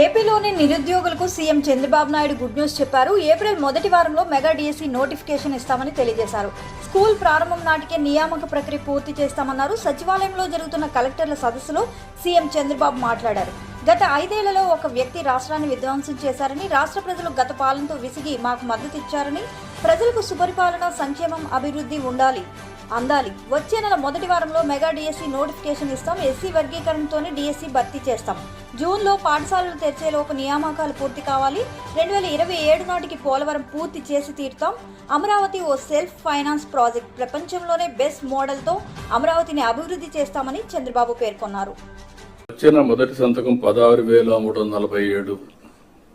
ఏపీలోని నిరుద్యోగులకు CM Chandrababu Naidu good news చెప్పారు. ఏప్రిల్ మొదటి వారంలో మెగా డిఎస్సి నోటిఫికేషన్ ఇస్తామని తెలియజేశారు. స్కూల్ ప్రారంభం నాటికే నియామక ప్రక్రియ పూర్తి చేస్తామన్నారు. సచివాలయంలో జరుగుతున్న కలెక్టర్ల సదస్సులో సీఎం చంద్రబాబు మాట్లాడారు. గత ఐదేళ్ళలో ఒక వ్యక్తి రాష్ట్రాన్ని విధ్వంసం చేశారని రాష్ట్ర ప్రజలు గత పాలనతో విసిగి మాకు మద్దతు ఇచ్చారని ప్రజలకు సుపరిపాలన సంక్షేమం అభివృద్ధి ఉండాలి అందాలి. వచ్చే నెల మొదటి వారంలో మెగా డిఎస్సి నోటిఫికేషన్ ఇస్తాం. ఎస్సీ వర్గీకరణతోనే డిఎస్సి భర్తీ చేస్తాం. జూన్లో పాఠశాలలు తెరిచేలోపు నియామకాలు పూర్తి కావాలి. రెండు వేల ఇరవై ఏడు నాటికి పోలవరం పూర్తి చేసి తీరుతాం. అమరావతి ఓ సెల్ఫ్ ఫైనాన్స్ ప్రాజెక్ట్. ప్రపంచంలోనే బెస్ట్ మోడల్తో అమరావతిని అభివృద్ధి చేస్తామని చంద్రబాబు పేర్కొన్నారు. వచ్చిన మొదటి సంతకం పదహారు వేల మూడు వందల నలభై ఏడు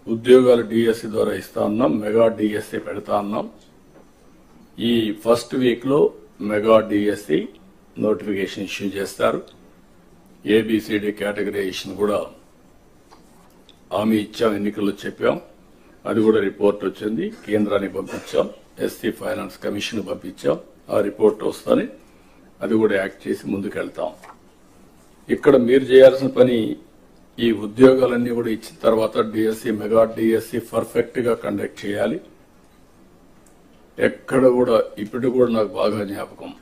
ఉద్యోగాలు డిఎస్సి ద్వారా ఇస్తా ఉన్నాం మెగా డిఎస్సి పెడతా ఉన్నాం ఈ ఫస్ట్ వీక్లో మెగా డిఎస్సి నోటిఫికేషన్ ఇష్యూ చేస్తారు. ఏబిసిడి కేటగరైజేషన్ కూడా హామీ ఇచ్చాం ఎన్నికల్లో చెప్పాం. అది కూడా రిపోర్ట్ వచ్చింది. కేంద్రానికి పంపించాం. ఎస్సీ ఫైనాన్స్ కమిషన్ పంపించాం. ఆ రిపోర్ట్ వస్తుంది. అది కూడా యాక్ట్ చేసి ముందుకెళ్తాం. ఇక్కడ మీరు చేయాల్సిన పని ఈ ఉద్యోగాలన్నీ కూడా ఇచ్చిన తర్వాత డిఎస్సి మెగా డిఎస్సి పర్ఫెక్ట్గా కండక్ట్ చేయాలి. ఎక్కడ కూడా ఇప్పుడు కూడా నాకు బాగా జ్ఞాపకం.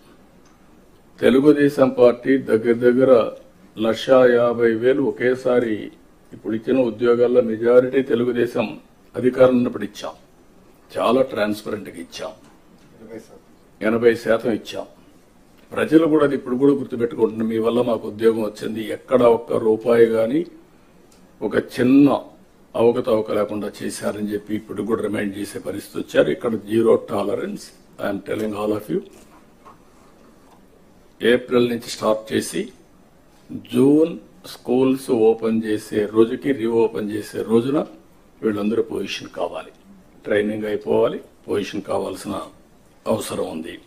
తెలుగుదేశం పార్టీ దగ్గర దగ్గర లక్ష యాభై వేలు ఒకేసారి ఇప్పుడు ఇచ్చిన ఉద్యోగాల్లో మెజారిటీ తెలుగుదేశం అధికారం ఉన్నప్పుడు ఇచ్చాం. చాలా ట్రాన్స్పరెంట్గా ఇచ్చాం. ఎనభై శాతం. ఇచ్చాం. ప్రజలు కూడా అది ఇప్పుడు కూడా గుర్తుపెట్టుకుంటున్నారు మీ వల్ల మాకు ఉద్యోగం వచ్చింది ఎక్కడ ఒక్క రూపాయి గాని ఒక చిన్న అవకతవక లేకుండా చేశారని చెప్పి ఇప్పుడు కూడా రిమైండ్ చేసే పరిస్థితి వచ్చారు. ఇక్కడ zero tolerance. I'm telling all of you April నుంచి స్టార్ట్ చేసి జూన్ స్కూల్స్ ఓపెన్ చేసే రోజుకి రీఓపెన్ చేసే రోజున వీళ్ళందరూ పొజిషన్ కావాలి. ట్రైనింగ్ అయిపోవాలి. పొజిషన్ కావాల్సిన అవసరం ఉంది.